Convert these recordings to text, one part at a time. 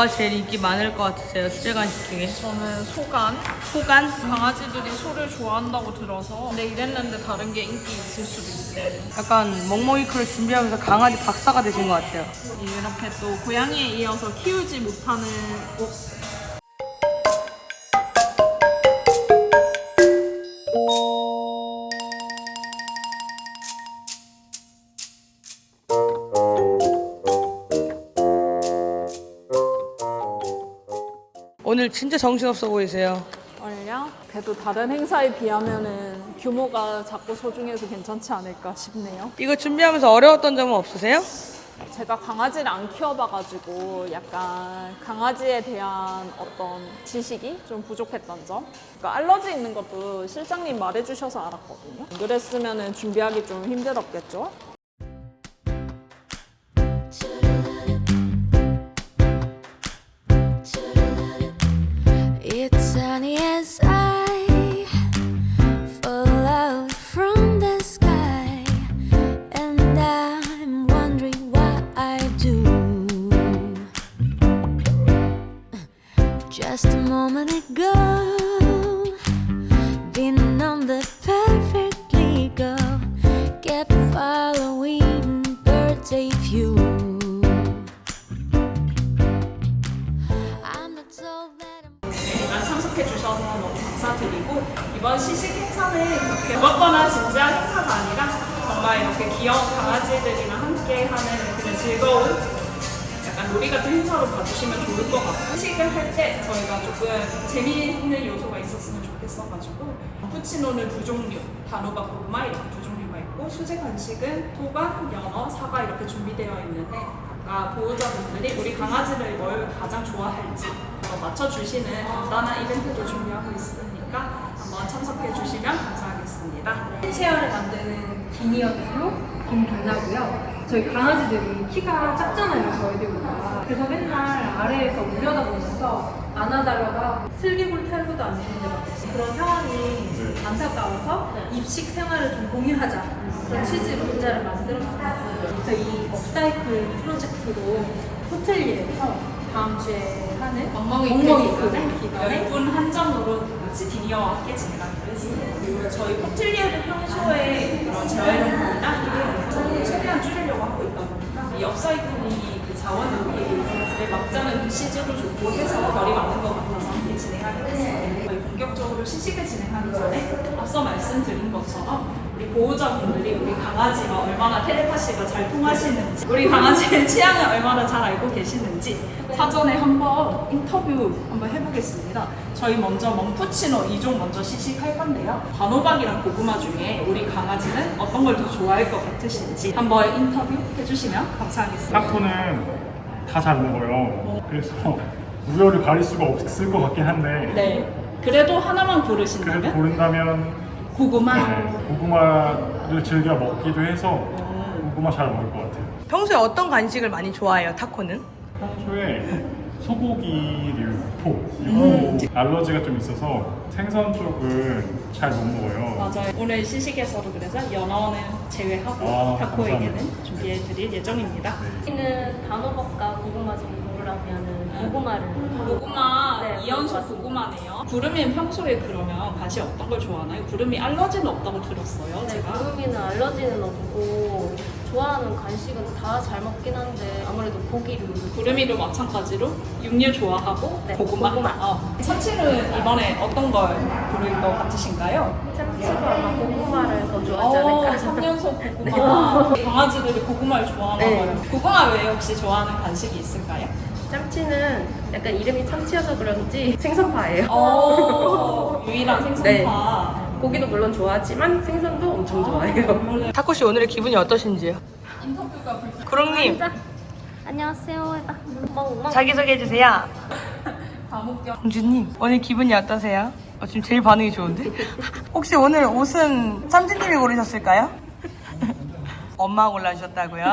뭐가 제일 인기 많을 것 같으세요? 수제 간식 중에? 저는 소간. 소간? 강아지들이 소를 좋아한다고 들어서 근데 이랬는데 다른 게 인기 있을 수도 있어요. 약간 멍멍이크를 준비하면서 강아지 박사가 되신 것 같아요. 이렇게 또 고양이에 이어서 키우지 못하는 어, 오늘 진짜 정신없어 보이세요. 얼려? 그래도 다른 행사에 비하면은 규모가 작고 소중해서 괜찮지 않을까 싶네요. 이거 준비하면서 어려웠던 점은 없으세요? 제가 강아지를 안 키워봐가지고 약간 강아지에 대한 어떤 지식이 좀 부족했던 점. 그러니까 알러지 있는 것도 실장님 말해주셔서 알았거든요. 그랬으면 준비하기 좀 힘들었겠죠. 참석해 주셔서 너무 감사드리고 이번 시식 행사는 그렇게 무겁거나 진지한 행사가 아니라 정말 이렇게 귀여운 강아지들이랑 함께 하는 그런 즐거운 약간 놀이 같은 행사로 봐주시면 좋을 것 같고 시식을 할 때 저희가 조금 재미있는 요소가 있었으면 좋겠어가지고 푸치노는 두 종류 단호박 고구마 이렇게 두 종류가 있고 수제 간식은 토박, 연어, 사과 이렇게 준비되어 있는데 각각 보호자분들이 우리 강아지를 뭘 가장 좋아할지 어, 맞춰주시는 간단한 이벤트도 준비하고 있으니까 한번 참석해 주시면 감사하겠습니다. 휠체어를 만드는 비니어들로 김김나고요. 저희 강아지들이 키가 작잖아요, 저희들보다. 그래서 맨날 아래에서 울려다 보면서 안아달라가 슬개골 탈구도 안 되는 데 같아요. 그런 상황이 안타까워서 입식 생활을 좀 공유하자. 그런 취지로 문자를 만들었습니다. 그래서 이 업사이클 프로젝트로 호텔리에서 다음 주에 하는 멍멍이 기간에 기간에 10분 한정으로 같이 디니어와 함께 진행하기로 했습니다. 그리고 저희 포틀리에도 평소에 그런 재활용품이나 이런 최대한 줄이려고 하고 있다 보니까 이 업사이클이 그 자원놀이에 막자는 그 시즈도 좋고 해서 결이 맞는 것 같아서 함께 진행하기로 했습니다. 저희 본격적으로 시식을 진행하기 전에 앞서 말씀드린 것처럼 우리 보호자분들이 우리 강아지와 얼마나 텔레파시가 잘 통하시는지 우리 강아지의 취향을 얼마나 잘 알고 계시는지 사전에 한번 인터뷰 한번 해보겠습니다. 저희 먼저 멍푸치노 2종 먼저 시식할 건데요. 단호박이랑 고구마 중에 우리 강아지는 어떤 걸 더 좋아할 것 같으신지 한번 인터뷰 해주시면 감사하겠습니다. 타코는 다 잘 먹어요. 그래서 우열을 가릴 수가 없을 것 같긴 한데 네. 그래도 하나만 그래도 고르신다면 고른다면 고구마. 네, 고구마를 즐겨 먹기도 해서 고구마 잘 먹을 것 같아요. 평소에 어떤 간식을 많이 좋아해요, 타코는? 평소에 소고기류, 포 이거 알러지가 좀 있어서 생선 쪽은 잘 못 먹어요. 맞아요. 오늘 시식에서도 그래서 연어는 제외하고 아, 타코에게는 감사합니다. 준비해드릴 예정입니다. 여기는 단호박과 고구마 중에 고르라면은 고구마를 고구마 네, 이연속. 고구마네요. 구름이는 평소에 그러면 맛이 어떤 걸 좋아하나요? 구름이 알러지는 없다고 들었어요. 네, 제가. 구름이는 알러지는 없고 좋아하는 간식은 다 잘 먹긴 한데 아무래도 고기류 구름이도 마찬가지로 육류 좋아하고 네, 고구마. 고구마. 어. 참치는 이번에 어떤 걸 고를 것 같으신가요? 아마 고구마를 더 좋아하지 어, 않을까 3년속 고구마. 강아지들이 고구마를 좋아하나 네. 봐요. 고구마 외에 혹시 좋아하는 간식이 있을까요? 참치는 약간 이름이 참치여서 그런지 생선파예요 어, 유일한 생선파. 네. 고기도 물론 좋아하지만 생선도 엄청 좋아해요 타코 씨 오늘의 기분이 어떠신지요? 구름님 안녕하세요 엄마 엄마 자기 소개해 주세요. 과목경. 공주님 오늘 기분이 어떠세요? 어, 지금 제일 반응이 좋은데? 혹시 오늘 옷은 삼진님이 고르셨을까요? 엄마 골라주셨다고요?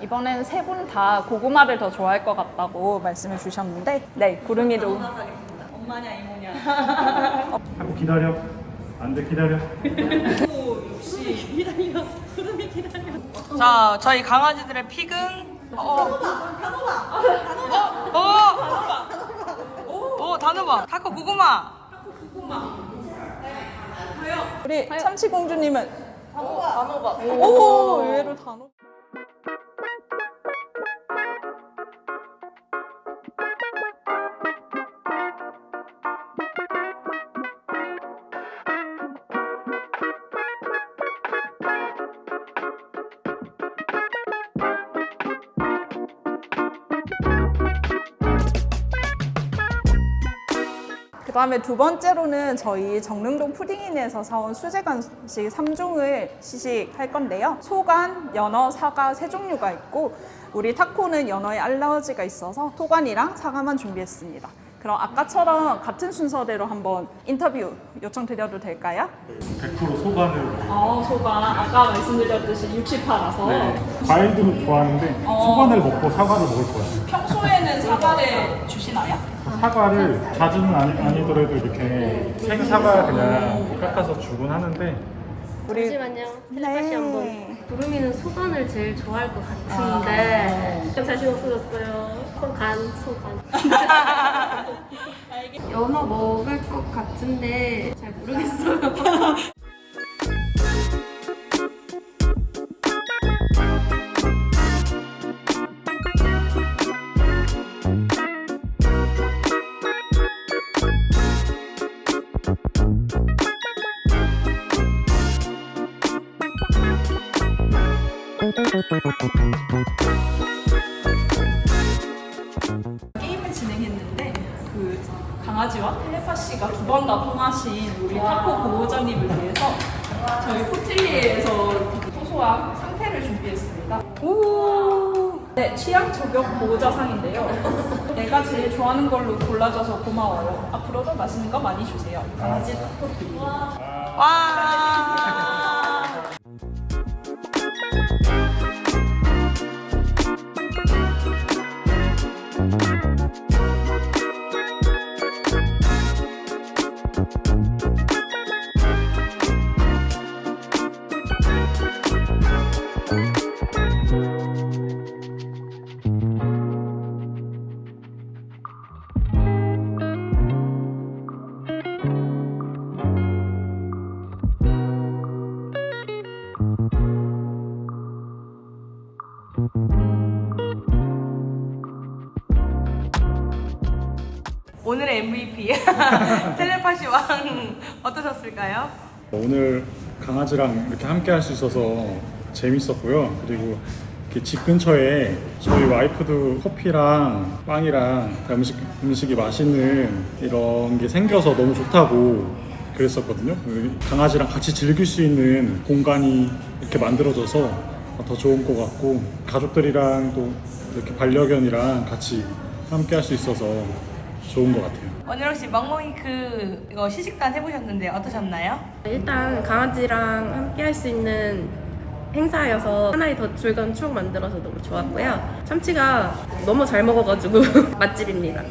이번엔 세 분 다 고구마를 더 좋아할 것 같다고 말씀해 주셨는데, 네, 구름이도. 엄마냐, 이모냐. 타코 기다려. 안 돼 기다려. 자, 저희 강아지들의 픽은 어. 어. 어. 어, 단호박. 타코 고구마. 우리 참치공주님은 단호박. 오, 의외로 단호박. 그 다음에 두 번째로는 저희 정릉동 푸딩인에서 사온 수제 간식 3종을 시식할 건데요. 소간, 연어, 사과 세 종류가 있고 우리 타코는 연어에 알러지가 있어서 소간이랑 사과만 준비했습니다. 그럼 아까처럼 같은 순서대로 한번 인터뷰 요청 드려도 될까요? 100% 소반을 어, 소가 아까 말씀드렸듯이 60파라서 네. 과일도 좋아하는데 소반을 먹고 사과를 먹을 거예요. 평소에는 사과를 주시나요? 사과를 자주는 아니, 아니더라도 이렇게 생 사과 그냥 깎아서 주곤 하는데 우리 잠시만요. 텔레파시 한번. 네. 구름이는 소간을 제일 좋아할 것 같은데 좀 자신 없어졌어요. 소간, 소간. 연어 먹을 것 같은데 잘 모르겠어요. 게임을 진행했는데 그 강아지와 텔레파시가 두번다 통하신 우리 타코 보호자님을 위해서 저희 포틀리에서 소소한 상태를 준비했습니다. 오! 네, 취향 저격 보호자상인데요. 내가 제일 좋아하는 걸로 골라줘서 고마워요. 앞으로도 맛있는 거 많이 주세요. 강아지 타코. 와. MVP 텔레파시 왕 어떠셨을까요? 오늘 강아지랑 이렇게 함께 할 수 있어서 재밌었고요. 그리고 이렇게 집 근처에 저희 와이프도 커피랑 빵이랑 음식, 음식이 맛있는 이런 게 생겨서 너무 좋다고 그랬었거든요. 강아지랑 같이 즐길 수 있는 공간이 이렇게 만들어져서 더 좋은 것 같고 가족들이랑 또 이렇게 반려견이랑 같이 함께 할 수 있어서 좋은 것 같아요. 오늘 혹시 멍멍이 그 이거 시식단 해보셨는데 어떠셨나요? 일단 강아지랑 함께 할 수 있는 행사여서 하나의 더 즐거운 추억 만들어서 너무 좋았고요. 참치가 너무 잘 먹어가지고 맛집입니다.